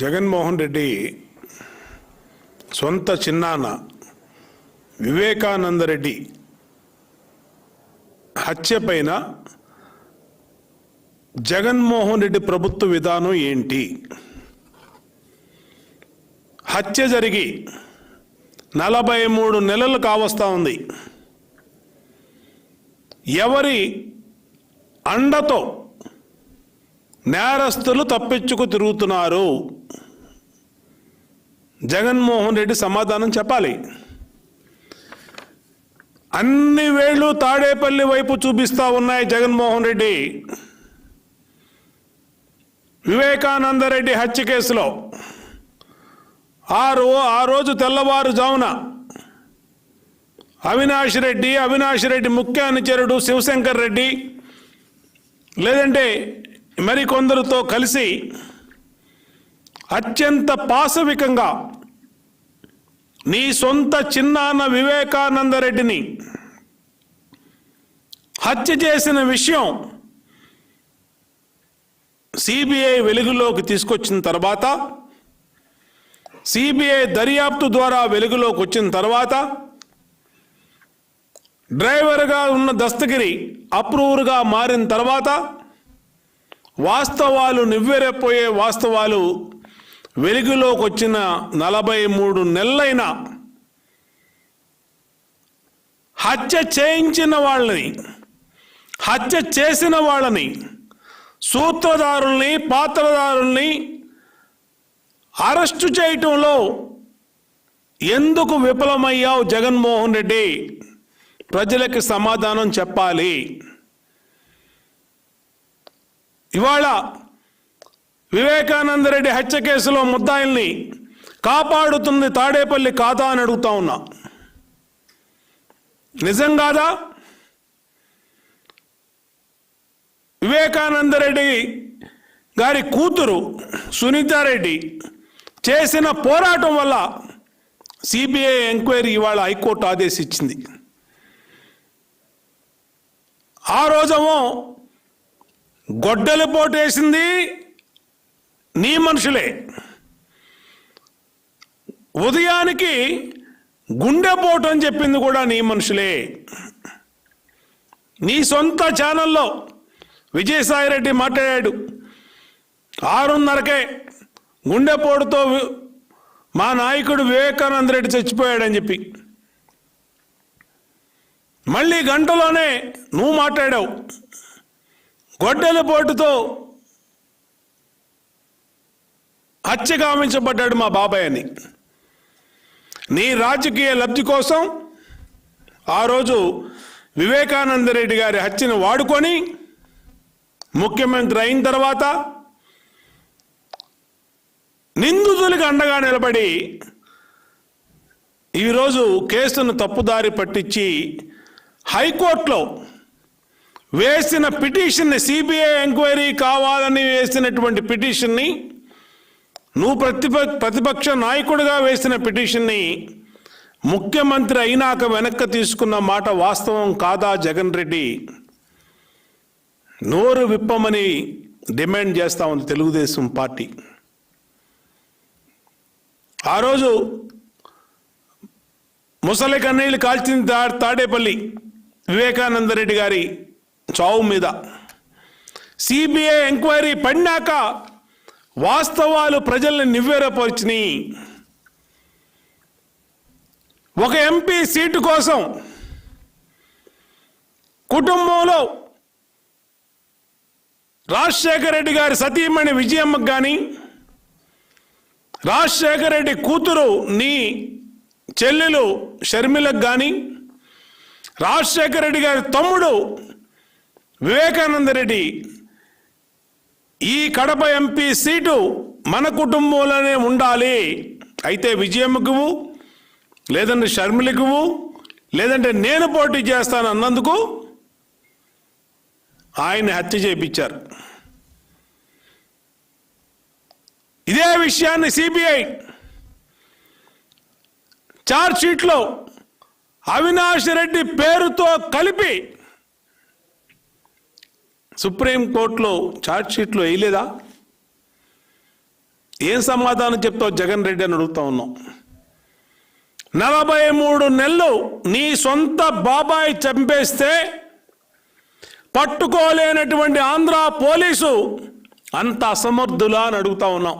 జగన్మోహన్ రెడ్డి సొంత చిన్నాన్న వివేకానందరెడ్డి హత్య పైన జగన్మోహన్ రెడ్డి ప్రభుత్వ విధానం ఏంటి? హత్య జరిగి నలభై మూడు నెలలు కావస్తా ఉంది. ఎవరి అండతో నేరస్తులు తప్పించుకు తిరుగుతున్నారు. జగన్మోహన్ రెడ్డి సమాధానం చెప్పాలి. అన్ని వేళ్ళు తాడేపల్లి వైపు చూపిస్తా ఉన్నాయి జగన్మోహన్ రెడ్డి. వివేకానందరెడ్డి హత్య కేసులో. ఆ రో ఆ రోజు తెల్లవారుజామున అవినాష్ రెడ్డి అవినాష్ రెడ్డి ముఖ్య అనుచరుడు శివశంకర్ రెడ్డి. లేదంటే మరికొందరితో కలిసి అత్యంత పాశవికంగా నీ సొంత చిన్నాన్న వివేకానందరెడ్డిని హత్య చేసిన విషయం సిబిఐ వెలుగులోకి తీసుకొచ్చిన తర్వాత సిబిఐ దర్యాప్తు ద్వారా వెలుగులోకి వచ్చిన తర్వాత డ్రైవర్గా ఉన్న దస్తగిరి అప్రూవర్గా మారిన తర్వాత వాస్తవాలు నివ్వెరపోయే వాస్తవాలు వెలుగులోకి వచ్చిన నలభై మూడు నెలలైన హత్య చేయించిన వాళ్ళని హత్య చేసిన వాళ్ళని సూత్రధారుల్ని పాత్రధారుల్ని అరెస్టు చేయటంలో ఎందుకు విఫలమయ్యావు జగన్మోహన్ రెడ్డి? ప్రజలకి సమాధానం చెప్పాలి. ఇవాళ వివేకానందరెడ్డి హత్య కేసులో ముద్దాయిల్ని కాపాడుతుంది తాడేపల్లి కాదా అని అడుగుతా ఉన్నా. నిజం కాదా? వివేకానందరెడ్డి గారి కూతురు సునీతారెడ్డి చేసిన పోరాటం వల్ల సిబిఐ ఎంక్వైరీ ఇవాళ హైకోర్టు ఆదేశించింది. ఆ రోజేమో గొడ్డలి పోటేసింది నీ మనుషులే. ఉదయానికి గుండెపోటు అని చెప్పింది కూడా నీ మనుషులే. నీ సొంత ఛానల్లో విజయసాయిరెడ్డి మాట్లాడాడు. ఆరున్నరకే గుండెపోటుతో మా నాయకుడు వివేకానంద రెడ్డి చచ్చిపోయాడని చెప్పి. మళ్ళీ గంటలోనే నువ్వు మాట్లాడావు. గొడ్డల పోటుతో హత్య గామించబడ్డాడు మా బాబాయ్ అని నీ రాజకీయ లబ్ధి కోసం ఆ రోజు వివేకానంద రెడ్డి గారి హత్యను వాడుకొని ముఖ్యమంత్రి అయిన తర్వాత నిందితులకు అండగా నిలబడి ఈరోజు కేసును తప్పుదారి పట్టించి హైకోర్టులో వేసిన పిటిషన్ని సిబిఐ ఎంక్వైరీ కావాలని వేసినటువంటి పిటిషన్ని నువ్వు ప్రతిప ప్రతిపక్ష నాయకుడిగా వేసిన పిటిషన్ని ముఖ్యమంత్రి అయినాక వెనక్కి తీసుకున్న మాట వాస్తవం కాదా జగన్ రెడ్డి? నోరు విప్పమని డిమాండ్ చేస్తా ఉంది తెలుగుదేశం పార్టీ. ఆ రోజు ముసలి కన్నీళ్ళు కాల్చింది తాడేపల్లి వివేకానందరెడ్డి గారి చావు మీద. సిబిఐ ఎంక్వైరీ పడినాక వాస్తవాలు ప్రజల్ని నివ్వెరపరిచినాయి. ఒక ఎంపీ సీటు కోసం కుటుంబంలో రాజశేఖర రెడ్డి గారి సతీమణి విజయమ్మకు కానీ రాజశేఖర రెడ్డి కూతురు నీ చెల్లెలు షర్మిలకు కానీ రాజశేఖర రెడ్డి గారి తమ్ముడు వివేకానంద రెడ్డి ఈ కడప ఎంపీ సీటు మన కుటుంబంలోనే ఉండాలి. అయితే విజయమ్మకు లేదంటే షర్మిలకు లేదంటే నేను పోటీ చేస్తాను అన్నందుకు ఆయన్ని హత్య చేయించారు. ఇదే విషయాన్ని సిబిఐ చార్జ్ షీట్లో అవినాష్ రెడ్డి పేరుతో కలిపి సుప్రీంకోర్టులో ఛార్జ్ వేయలేదా? ఏం సమాధానం చెప్తావు జగన్ రెడ్డి అని అడుగుతా ఉన్నాం నలభై మూడు నెలలు నీ సొంత బాబాయ్ చంపేస్తే పట్టుకోలేనటువంటి ఆంధ్ర పోలీసు అంత అసమర్థులా అని అడుగుతా ఉన్నాం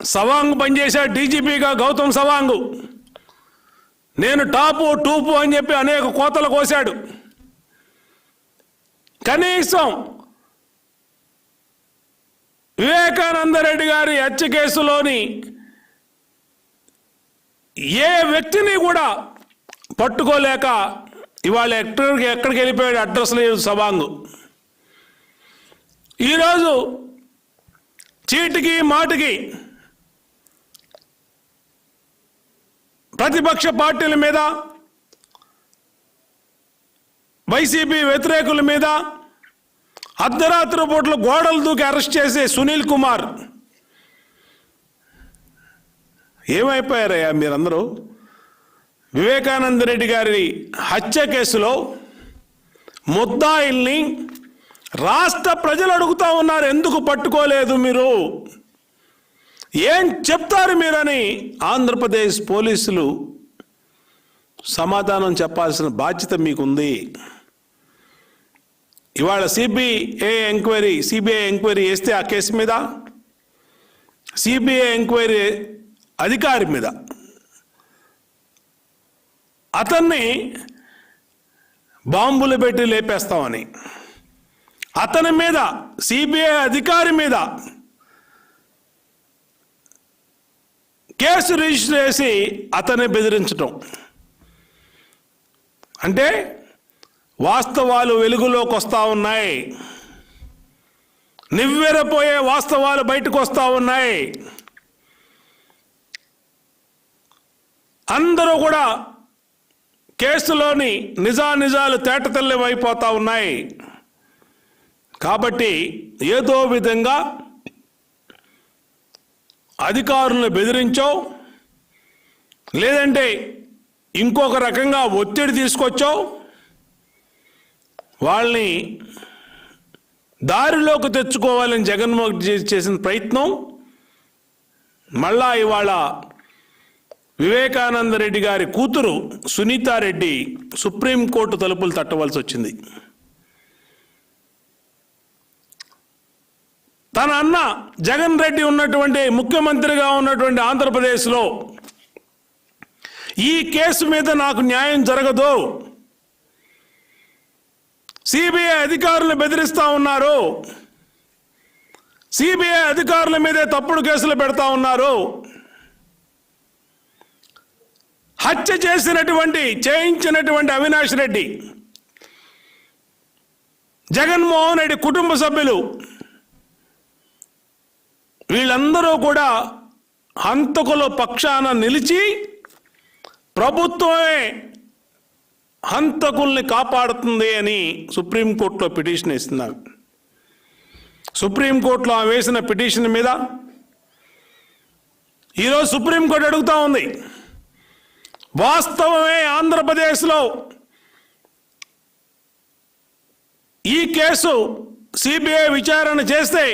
సవాంగ్ పనిచేశాడు డీజీపీగా గౌతమ్ సవాంగ్. నేను టాపు టూపు అని చెప్పి అనేక కోతలు కోశాడు. కనీసం వివేకానందరెడ్డి గారి హత్య కేసులోని ఏ వ్యక్తిని కూడా పట్టుకోలేక ఇవాళ ఎక్కడికి ఎక్కడికి వెళ్ళిపోయాడు అడ్రస్ లేదు సవాంగ్ ఈరోజు చీటికి మాటికి ప్రతిపక్ష పార్టీల మీద వైసీపీ వ్యతిరేకుల మీద అర్ధరాత్రి పూట్ల గోడలు దూకి అరెస్ట్ చేసే సునీల్ కుమార్. ఏమైపోయారయ్యా మీరందరూ? వివేకానంద రెడ్డి గారి హత్య కేసులో ముద్దాయిల్ని రాష్ట్ర ప్రజలు అడుగుతా ఉన్నారు ఎందుకు పట్టుకోలేదు మీరు? ఏం చెప్తారు మీరని ఆంధ్రప్రదేశ్ పోలీసులు సమాధానం చెప్పాల్సిన బాధ్యత మీకుంది. ఇవాళ సిబిఐ ఎంక్వైరీ సిబిఐ ఎంక్వైరీ వేస్తే ఆ కేసు మీద సిబిఐ ఎంక్వైరీ అధికారి మీద. అతన్ని బాంబులు పెట్టి లేపేస్తామని. అతని మీద సిబిఐ అధికారి మీద కేసు రిజిస్టర్ చేసి అతన్ని బెదిరించటం. అంటే వాస్తవాలు వెలుగులోకి వస్తూ ఉన్నాయి. నివ్వెరపోయే వాస్తవాలు బయటకు వస్తూ ఉన్నాయి. అందరూ కూడా కేసులోని నిజానిజాలు తేటతెల్లమైపోతా ఉన్నాయి. కాబట్టి ఏదో విధంగా అధికారులను బెదిరించావు? లేదంటే ఇంకొక రకంగా ఒత్తిడి తీసుకొచ్చావు? వాళ్ళని దారిలోకి తెచ్చుకోవాలని జగన్మోహన్ చేసిన ప్రయత్నం మళ్ళా ఇవాళ వివేకానంద రెడ్డి గారి కూతురు సునీతారెడ్డి సుప్రీంకోర్టు తలుపులు తట్టవలసి వచ్చింది. తన అన్న జగన్ రెడ్డి ఉన్నటువంటి ముఖ్యమంత్రిగా ఉన్నటువంటి ఆంధ్రప్రదేశ్లో ఈ కేసు మీద నాకు న్యాయం జరగదు. సిబిఐ అధికారులు బెదిరిస్తా ఉన్నారు. సిబిఐ అధికారుల మీదే తప్పుడు కేసులు పెడతా ఉన్నారు. హత్య చేసినటువంటి చేయించినటువంటి అవినాష్ రెడ్డి జగన్మోహన్ రెడ్డి కుటుంబ సభ్యులు వీళ్ళందరూ కూడా హంతకుల పక్షాన నిలిచి ప్రభుత్వమే హంతకుల్ని కాపాడుతుంది అని సుప్రీంకోర్టులో పిటిషన్ ఇస్తున్నారు సుప్రీంకోర్టులో ఆమె వేసిన పిటిషన్ మీద ఈరోజు సుప్రీంకోర్టు అడుగుతూ ఉంది. వాస్తవమే ఆంధ్రప్రదేశ్లో ఈ కేసు సిబిఐ విచారణ చేస్తే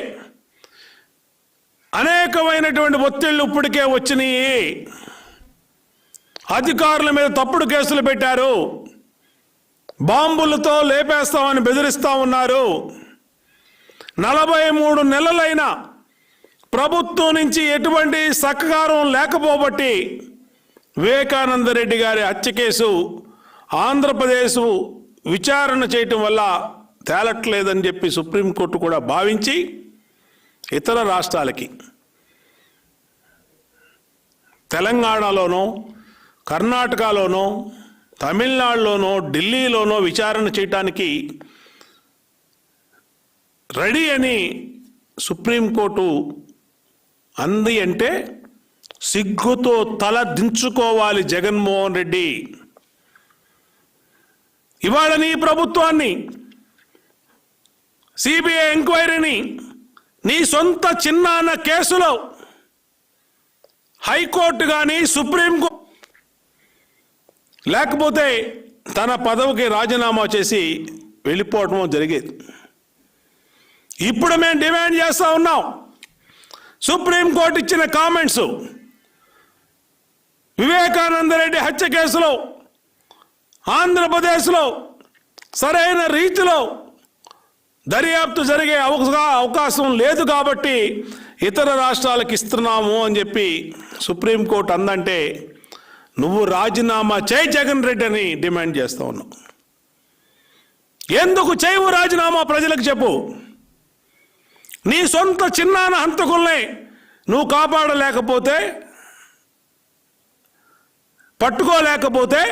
అనేకమైనటువంటి ఒత్తిళ్ళు ఇప్పటికే వచ్చినాయి. అధికారుల మీద తప్పుడు కేసులు పెట్టారు. బాంబులతో లేపేస్తామని బెదిరిస్తా ఉన్నారు. నలభై మూడు నెలలైన ప్రభుత్వం నుంచి ఎటువంటి సహకారం లేకపోబట్టి వివేకానంద రెడ్డి గారి హత్య కేసు ఆంధ్రప్రదేశ్ విచారణ చేయటం వల్ల తేలట్లేదని చెప్పి సుప్రీంకోర్టు కూడా భావించి ఇతర రాష్ట్రాలకి. తెలంగాణలోనో కర్ణాటకలోనో తమిళనాడులోనో ఢిల్లీలోనో విచారణ చేయటానికి రెడీ అని సుప్రీంకోర్టు అంది అంటే సిగ్గుతో తల దించుకోవాలి జగన్మోహన్ రెడ్డి. ఇవాళ నీ ప్రభుత్వాన్ని సిబిఐ ఎంక్వైరీని నీ సొంత చిన్నాన్న కేసులో హైకోర్టు కానీ సుప్రీంకోర్టు లేకపోతే తన పదవికి రాజీనామా చేసి వెళ్ళిపోవటం జరిగేది. ఇప్పుడు మేము డిమాండ్ చేస్తూ ఉన్నాం. సుప్రీంకోర్టు ఇచ్చిన కామెంట్స్ వివేకానంద రెడ్డి హత్య కేసులో ఆంధ్రప్రదేశ్లో సరైన రీతిలో దర్యాప్తు జరిగే అవకా- అవకాశం లేదు కాబట్టి ఇతర రాష్ట్రాలకు ఇస్తున్నాము అని చెప్పి సుప్రీంకోర్టు అందంటే నువ్వు రాజీనామా చేయి జగన్ రెడ్డి అని డిమాండ్ చేస్తా ఉన్నావు. ఎందుకు చేయవు రాజీనామా ప్రజలకు చెప్పు. నీ సొంత చిన్నాన హంతకుల్ని నువ్వు కాపాడలేకపోతే పట్టుకోలేకపోతే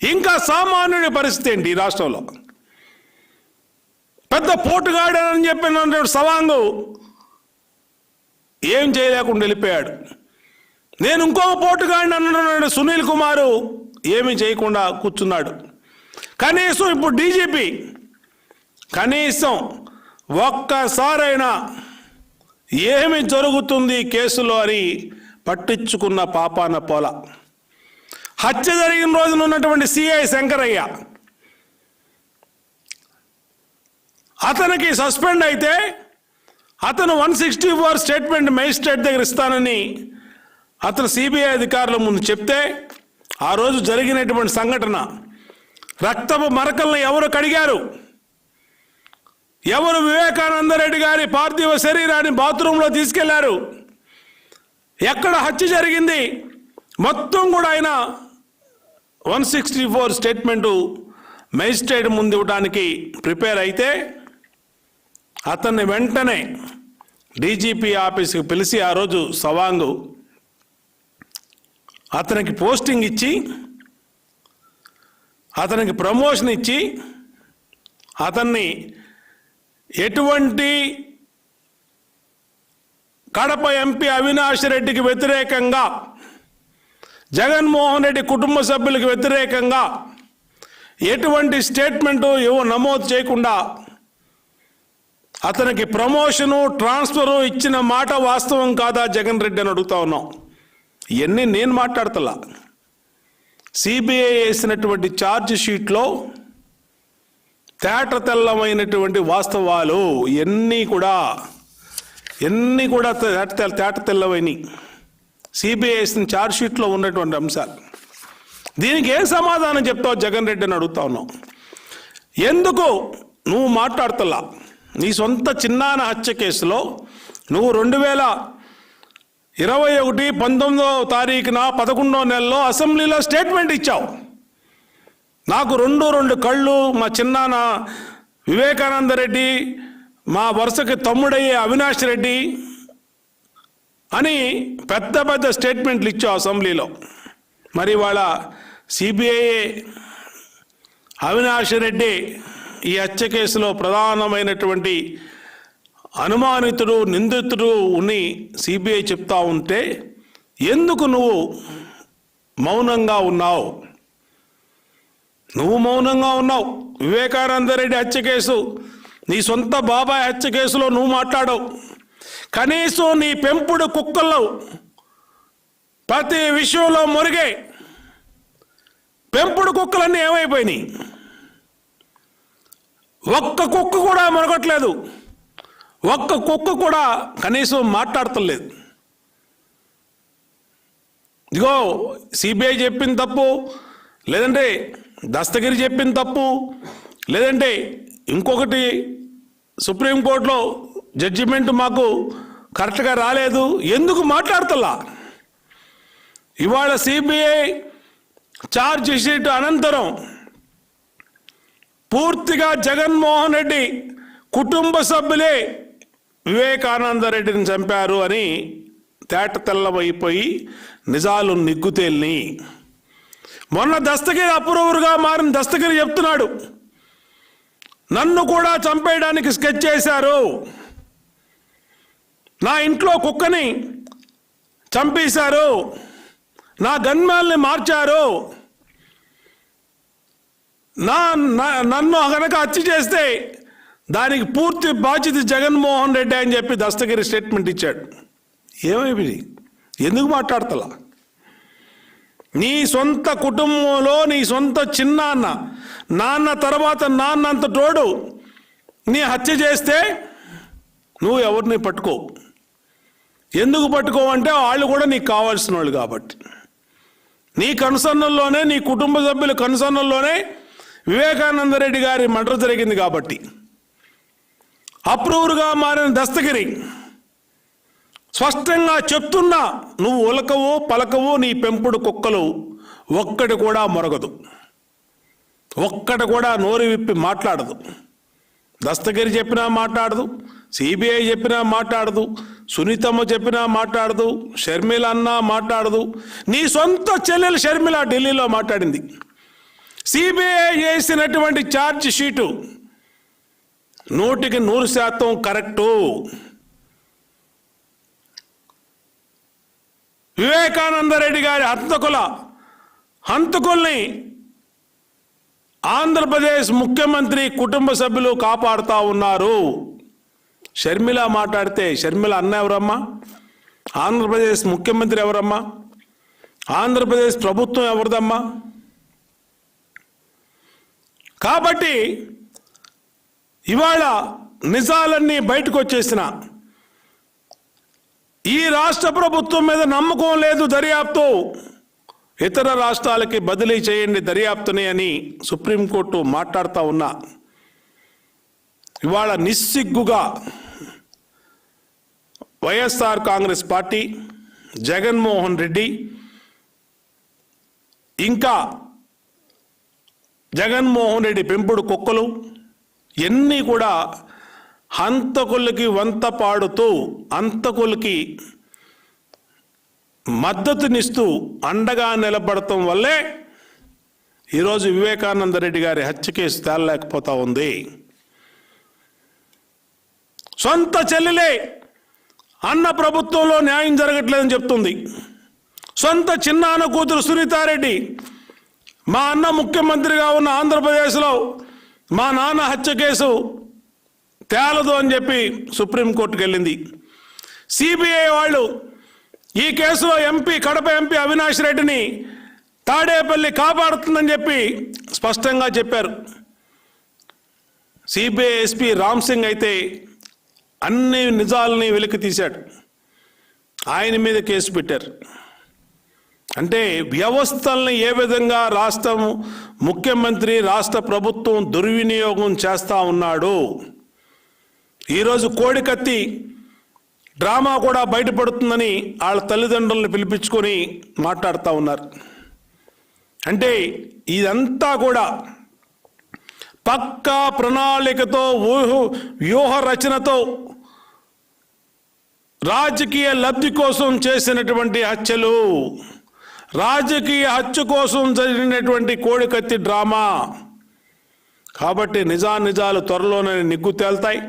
ఇంకా సామాన్యుడి పరిస్థితి ఏంటి ఈ రాష్ట్రంలో? పెద్ద పోటుగాడని చెప్పిన సవాంగు ఏం చేయలేకుండా వెళ్ళిపోయాడు. నేను ఇంకో పోటుగాడిని అన్నాడు సునీల్ కుమారు ఏమీ చేయకుండా కూర్చున్నాడు. కనీసం ఇప్పుడు డీజీపీ కనీసం ఒక్కసారైనా ఏమి జరుగుతుంది కేసులో అని పట్టించుకున్న పాపాన పోల. హత్య జరిగిన రోజున ఉన్నటువంటి సిఐ శంకరయ్య అతనికి సస్పెండ్ అయితే అతను one sixty four statement magistrate దగ్గర ఇస్తానని అతను సిబిఐ అధికారుల ముందు చెప్తే ఆ రోజు జరిగినటువంటి సంఘటన. రక్తపు మరకల్ని ఎవరు కడిగారు? ఎవరు వివేకానంద రెడ్డి గారి పార్థివ శరీరాన్ని బాత్రూంలో తీసుకెళ్ళారు? ఎక్కడ హత్య జరిగింది? మొత్తం కూడా ఆయన one sixty four statement magistrate ముందు ఇవ్వడానికి ప్రిపేర్ అయితే అతన్ని వెంటనే డీజీపీ ఆఫీస్కి పిలిచి ఆ రోజు సవాంగు అతనికి పోస్టింగ్ ఇచ్చి అతనికి ప్రమోషన్ ఇచ్చి అతన్ని ఎటువంటి కడప ఎంపీ అవినాష్ రెడ్డికి వ్యతిరేకంగా జగన్మోహన్ రెడ్డి కుటుంబ సభ్యులకు వ్యతిరేకంగా ఎటువంటి స్టేట్మెంటు ఇవ్వ నమోదు చేయకుండా అతనికి ప్రమోషను ట్రాన్స్ఫరు ఇచ్చిన మాట వాస్తవం కాదా జగన్ రెడ్డి అని అడుగుతా ఉన్నాం. ఇవన్నీ నేను మాట్లాడతలా. సిబిఐ వేసినటువంటి ఛార్జ్ షీట్లో తేట తెల్లమైనటువంటి వాస్తవాలు ఎన్ని కూడా ఎన్ని కూడా తేట తెల్ల- తేట తెల్లవైనవి సిబిఐ వేసిన ఛార్జ్ షీట్లో ఉన్నటువంటి అంశాలు. దీనికి ఏం సమాధానం చెప్తావు జగన్ రెడ్డి అని అడుగుతా ఉన్నావు ఎందుకు? నువ్వు మాట్లాడతలా. నీ సొంత చిన్నాన హత్య కేసులో నువ్వు రెండు వేల ఇరవై ఒకటి పంతొమ్మిదో తారీఖున పదకొండో నెలలో అసెంబ్లీలో స్టేట్మెంట్ ఇచ్చావు. నాకు రెండు రెండు కళ్ళు మా చిన్నాన్న వివేకానంద రెడ్డి మా వరుసకి తమ్ముడయ్యే అవినాష్ రెడ్డి అని పెద్ద పెద్ద స్టేట్మెంట్లు ఇచ్చావు అసెంబ్లీలో. మరి వాళ్ళ సిబిఐ అవినాష్ రెడ్డి ఈ హత్య కేసులో ప్రధానమైనటువంటి అనుమానితుడు నిందితుడు ఉని సిబిఐ చెప్తా ఉంటే ఎందుకు నువ్వు మౌనంగా ఉన్నావు? నువ్వు మౌనంగా ఉన్నావు. వివేకానంద రెడ్డి హత్య కేసు నీ సొంత బాబాయ్ హత్య కేసులో నువ్వు మాట్లాడవు. కనీసం నీ పెంపుడు కుక్కల్లో ప్రతి విషయంలో మురిగే పెంపుడు కుక్కలన్నీ ఏమైపోయినాయి? ఒక్క కుక్క కూడా మునగట్లేదు ఒక్క కుక్క కూడా కనీసం మాట్లాడతలేదు. ఇదిగో సిబిఐ చెప్పింది తప్పు లేదంటే దస్తగిరి చెప్పింది తప్పు లేదంటే ఇంకొకటి సుప్రీంకోర్టులో జడ్జిమెంట్ మాకు కరెక్ట్గా రాలేదు. ఎందుకు మాట్లాడతలా? ఇవాళ సిబిఐ ఛార్జ్ షీట్ అనంతరం పూర్తిగా జగన్మోహన్ రెడ్డి కుటుంబ సభ్యులే వివేకానంద రెడ్డిని చంపారు అని తేట తెల్లమైపోయి నిజాలు నిగ్గుతేల్ని మొన్న దస్తగిరి అప్రూవర్గా మారిన దస్తగిరి చెప్తున్నాడు నన్ను కూడా చంపేయడానికి స్కెచ్ చేశారు. నా ఇంట్లో కుక్కని చంపేశారు. నా గన్మాల్ని మార్చారు. నా నా- నన్ను గనక హత్య చేస్తే దానికి పూర్తి బాధ్యత జగన్మోహన్ రెడ్డి అని చెప్పి దస్తగిరి స్టేట్మెంట్ ఇచ్చాడు. ఏమైపోయింది ఎందుకు మాట్లాడతలా? నీ సొంత కుటుంబంలో నీ సొంత చిన్నాన్న నాన్న తర్వాత నాన్నంత తోడు నీ హత్య చేస్తే నువ్వు ఎవరిని పట్టుకో? ఎందుకు పట్టుకోవంటే వాళ్ళు కూడా నీకు కావాల్సిన వాళ్ళు కాబట్టి. నీ కనుసన్నల్లోనే నీ కుటుంబ సభ్యుల కనుసన్నల్లోనే వివేకానంద రెడ్డి గారి మర్డర్ జరిగింది కాబట్టి. అప్రూవర్గా మారిన దస్తగిరి స్పష్టంగా చెప్తున్నా నువ్వు ఉలకవో పలకవో నీ పెంపుడు కుక్కలు ఒక్కటి కూడా మొరగదు. ఒక్కటి కూడా నోరు విప్పి మాట్లాడదు. దస్తగిరి చెప్పినా మాట్లాడదు సిబిఐ చెప్పినా మాట్లాడదు సునీతమ్మ చెప్పినా మాట్లాడదు షర్మిల అన్నా మాట్లాడదు. నీ సొంత చెల్లెలు షర్మిల ఢిల్లీలో మాట్లాడింది. సిబిఐ చేసినటువంటి ఛార్జ్ షీటు నూటికి నూరు శాతం కరెక్టు. వివేకానంద రెడ్డి గారి హంతకుల హంతకుల్ని ఆంధ్రప్రదేశ్ ముఖ్యమంత్రి కుటుంబ సభ్యులు కాపాడుతూ ఉన్నారు. షర్మిల మాట్లాడితే షర్మిల అన్న ఎవరమ్మా? ఆంధ్రప్రదేశ్ ముఖ్యమంత్రి ఎవరమ్మా? ఆంధ్రప్రదేశ్ ప్రభుత్వం ఎవరిదమ్మా? కాబట్టి ఇవాళ నిజాలన్నీ బయటకు వచ్చేసిన ఈ రాష్ట్ర ప్రభుత్వం మీద నమ్మకం లేదు దర్యాప్తు. ఇతర రాష్ట్రాలకి బదిలీ చేయండి దర్యాప్తుని అని సుప్రీంకోర్టు మాట్లాడుతూ ఉన్నా ఇవాళ నిస్సిగ్గుగా వైఎస్ఆర్ కాంగ్రెస్ పార్టీ జగన్మోహన్ రెడ్డి ఇంకా జగన్మోహన్ రెడ్డి పెంపుడు కుక్కలు ఎన్ని కూడా హంతకులకి వంత పాడుతూ అంతకులకి మద్దతునిస్తూ అండగా నిలబడటం వల్లే ఈరోజు వివేకానంద రెడ్డి గారి హత్య కేసు తేలలేకపోతా ఉంది. సొంత చెల్లెలే అన్న ప్రభుత్వంలో న్యాయం జరగట్లేదని చెప్తుంది. సొంత చిన్నాన్న కూతురు సునీతారెడ్డి మా అన్న ముఖ్యమంత్రిగా ఉన్న ఆంధ్రప్రదేశ్లో మా నాన్న హత్య కేసు తేలదు అని చెప్పి సుప్రీంకోర్టుకు వెళ్ళింది. సిబిఐ వాళ్ళు ఈ కేసులో ఎంపీ కడప ఎంపీ అవినాష్ రెడ్డిని తాడేపల్లి కాపాడుతుందని చెప్పి స్పష్టంగా చెప్పారు. సిబిఐ ఎస్పీ రామ్ సింగ్ అయితే అన్ని నిజాలని వెలికి తీశాడు ఆయన మీద కేసు పెట్టారు. అంటే వ్యవస్థల్ని ఏ విధంగా రాష్ట్రం ముఖ్యమంత్రి రాష్ట్ర ప్రభుత్వం దుర్వినియోగం చేస్తూ ఉన్నాడు? ఈరోజు కోడికత్తి డ్రామా కూడా బయటపడుతుందని వాళ్ళ తల్లిదండ్రులను పిలిపించుకొని మాట్లాడుతూ ఉన్నారు. అంటే ఇదంతా కూడా పక్కా ప్రణాళికతో ఊహ వ్యూహ రచనతో రాజకీయ లబ్ధి కోసం చేసినటువంటి హత్యలు. రాజకీయ హత్య కోసం జరిగినటువంటి కోడికత్తి డ్రామా. కాబట్టి నిజానిజాలు త్వరలోనే నిగ్గు తేల్తాయి.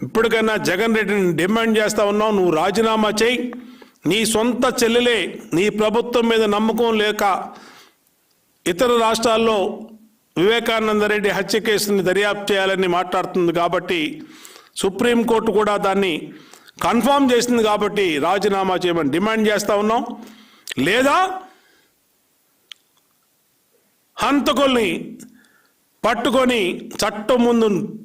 ఇప్పటికైనా జగన్ రెడ్డిని డిమాండ్ చేస్తా ఉన్నావు నువ్వు రాజీనామా చేయి. నీ సొంత చెల్లెలే నీ ప్రభుత్వం మీద నమ్మకం లేక ఇతర రాష్ట్రాల్లో వివేకానంద రెడ్డి హత్య కేసుని దర్యాప్తు చేయాలని మాట్లాడుతుంది కాబట్టి సుప్రీంకోర్టు కూడా దాన్ని కన్ఫర్మ్ చేసింది కాబట్టి రాజీనామా చేయమని డిమాండ్ చేస్తూ ఉన్నాం. లేదా? హంతకుల్ని పట్టుకొని చట్టం ముందు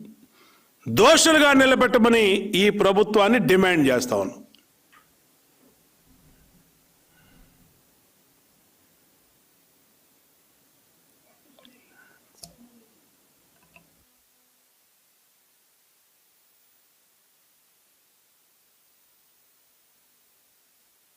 దోషులుగా నిలబెట్టమని ఈ ప్రభుత్వాన్ని డిమాండ్ చేస్తా ఉన్నాం.